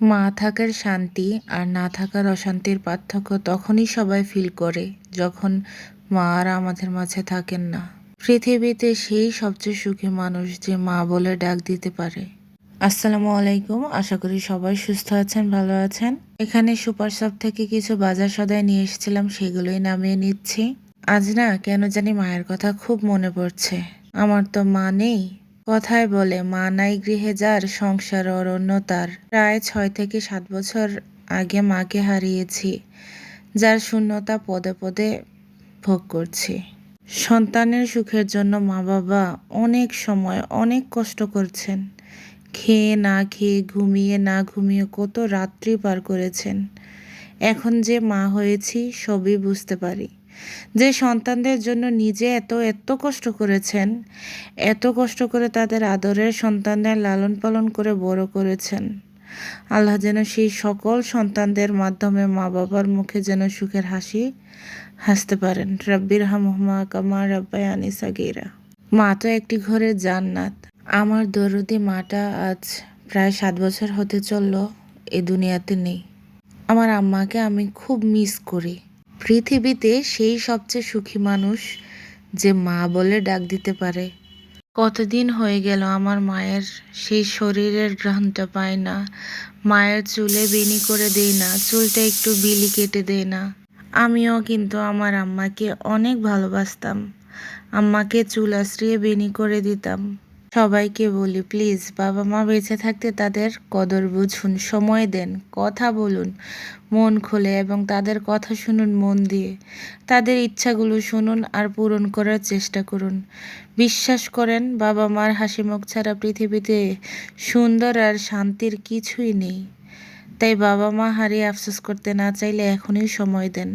মা থাকার শান্তি আর না থাকার অশান্তির পার্থক্য তখনই সবাই ফিল করে, যখন মা আর আমাদের মাঝে থাকেন না। পৃথিবীতে সেই সবচেয়ে সুখী মানুষ যে মা বলে ডাক দিতে পারে। আসসালামু আলাইকুম, আশা করি সবাই সুস্থ আছেন, ভালো আছেন। এখানে সুপার শপ থেকে কিছু বাজার সদায় নিয়ে এসেছিলাম, সেগুলোই নামিয়ে নিচ্ছি। আজ না, কেন জানি মায়ের কথা খুব মনে পড়ছে। আমার তো মা নেই কথায় বলে মা নাই গৃহে যার সংসার অরণ্য তার। প্রায় ছয় থেকে সাত বছর আগে মাকে হারিয়েছি, যার শূন্যতা পদে পদে ভোগ করছি। সন্তানের সুখের জন্য মা বাবা অনেক সময় অনেক কষ্ট করছেন। খেয়ে না খেয়ে, ঘুমিয়ে না ঘুমিয়ে কত রাত্রি পার করেছেন। এখন যে মা হয়েছি, সবই বুঝতে পারি। যে সন্তানদের জন্য নিজে এত এত কষ্ট করেছেন, এত কষ্ট করে তাদের আদরের সন্তানদের লালন পালন করে বড় করেছেন। আল্লাহ যেন সেই সকল সন্তানদের মাধ্যমে মা বাবার মুখে যেন সুখের হাসি হাসতে পারেন। রব্বির হামহমা কামা রব্বায়ানি সাগিরা। মা তো একটি ঘরের জান্নাত। আমার দরদি মাটা আজ প্রায় সাত বছর হতে চলল, এ দুনিয়াতে নেই। আমার আম্মাকে আমি খুব মিস করি। পৃথিবীতে সেই সবচেয়ে সুখী মানুষ যে মা বলে ডাক দিতে পারে। কতদিন হয়ে গেল আমার মায়ের সেই শরীরের গ্রহণটা পায় না। মায়ের চুলে বেনি করে দেই না, চুলটা একটু বিলি কেটে দেয় না। আমিও কিন্তু আমার আম্মাকে অনেক ভালোবাসতাম। আম্মাকে চুল আশ্রিয়ে বেনি করে দিতাম। সবাইকে বলি প্লিজ বাবা মা বেঁচে থাকতে তাদের কদর বুঝুন, সময় দেন, কথা বলুন, মন খুলে এবং তাদের কথা শুনুন মন দিয়ে। তাদের ইচ্ছাগুলো শুনুন আর পূরণ করার চেষ্টা করুন। বিশ্বাস করেন বাবা মার হাসি মুখ ছাড়া পৃথিবীতে সুন্দর আর শান্তির কিছুই নেই। তাই বাবা মা হারিয়ে আফসোস করতে না চাইলে এখনই সময় দেন।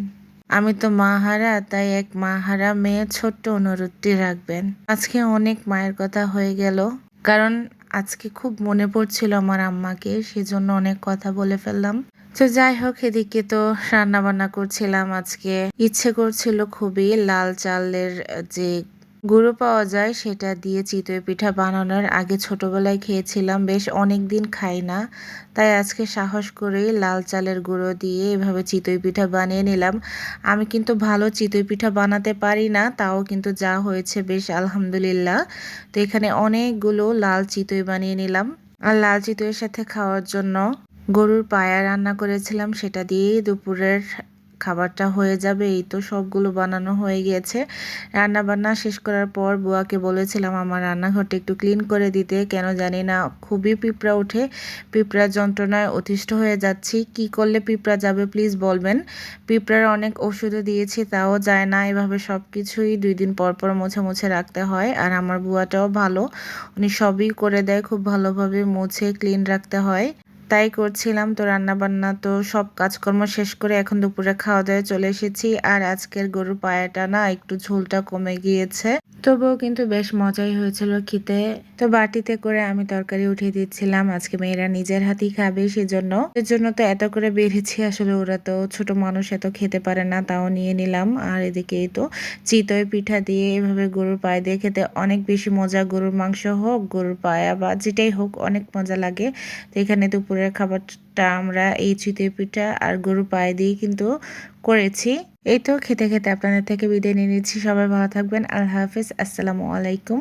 আমি তো মাহারা, তাই এক মাহারা মেয়ে ছোট্ট অনুরোধটি রাখবেন। আজকে অনেক মায়ের কথা হয়ে গেল, কারণ আজকে খুব মনে পড়ছিল আমার আম্মাকে, সেজন্য অনেক কথা বলে ফেললাম। তো যাই হোক, এদিকে তো রান্নাবান্না করছিলাম আজকে। ইচ্ছে করছিল খুবই লাল চালের যে গুঁড়ো পাওয়া যায়, সেটা দিয়ে চিতই পিঠা বানানোর আগে ছোটবেলায় খেয়েছিলাম, বেশ অনেক দিন খাই না। তাই আজকে সাহস করেই লাল চালের গুঁড়ো দিয়ে এভাবে চিতই পিঠা বানিয়ে নিলাম। আমি কিন্তু ভালো চিতই পিঠা বানাতে পারি না, তাও কিন্তু যা হয়েছে বেশ আলহামদুলিল্লাহ। তো এখানে অনেকগুলো লাল চিতই বানিয়ে নিলাম। আর লাল চিতইয়ের সাথে খাওয়ার জন্য গরুর পায়া রান্না করেছিলাম, সেটা দিয়েই দুপুরের খাবারটা হয়ে যাবে, এই তো সবগুলো বানানো হয়ে গিয়েছে রান্না বান্না শেষ করার পর বুয়াকে বলেছিলাম, আমার রান্নাঘরটা একটু ক্লিন করে দিতে। কেন জানি না, খুবই পিঁপড়া ওঠে। পিঁপড়ার যন্ত্রণায় অতিষ্ঠ হয়ে যাচ্ছি। কি করলে পিঁপড়া যাবে প্লিজ বলবেন? পিঁপড়ার অনেক ওষুধও দিয়েছি, তাও যায় না। এভাবে সব কিছুই দুই দিন পর পর মুছে মুছে রাখতে হয়। আর আমার বুয়াটাও ভালো। উনি সবই করে দেয়, খুব ভালোভাবে মুছে, ক্লিন রাখতে হয়। তাই করছিলাম তো রান্নাবান্না তো সব কাজকর্ম শেষ করে এখন দুপুরে খাওয়া দাওয়া চলে এসেছি। আর আজকের গরুর পায়াটা না একটু ঝোলটা কমে গিয়েছে। তবুও কিন্তু বেশ মজাই হয়েছিল খেতে। তো বাটিতে করে আমি তরকারি উঠিয়ে দিচ্ছিলাম। আজকে মেয়েরা নিজের হাতেই খাবে সেজন্য। এর জন্য তো এত করে বেরিয়েছি আসলে ওরা তো ছোট মানুষ, এত খেতে পারে না, তাও নিয়ে নিলাম। আর এদিকে তো চিতই পিঠা দিয়ে এভাবে গরুর পায়ে দিয়ে খেতে অনেক বেশি মজা। গরুর মাংস হোক, গরুর পায়া বা যেটাই হোক অনেক মজা লাগে। তো এখানে দুপুরের খাবারটা আমরা এই চিতই পিঠা আর গরু পায়ে দিয়ে কিন্তু করেছি। এই তো, খেতে খেতে আপনাদের থেকে বিদায় নিয়ে নিচ্ছি। সবাই ভালো থাকবেন। আল্লাহ হাফিজ। আসসালামু আলাইকুম।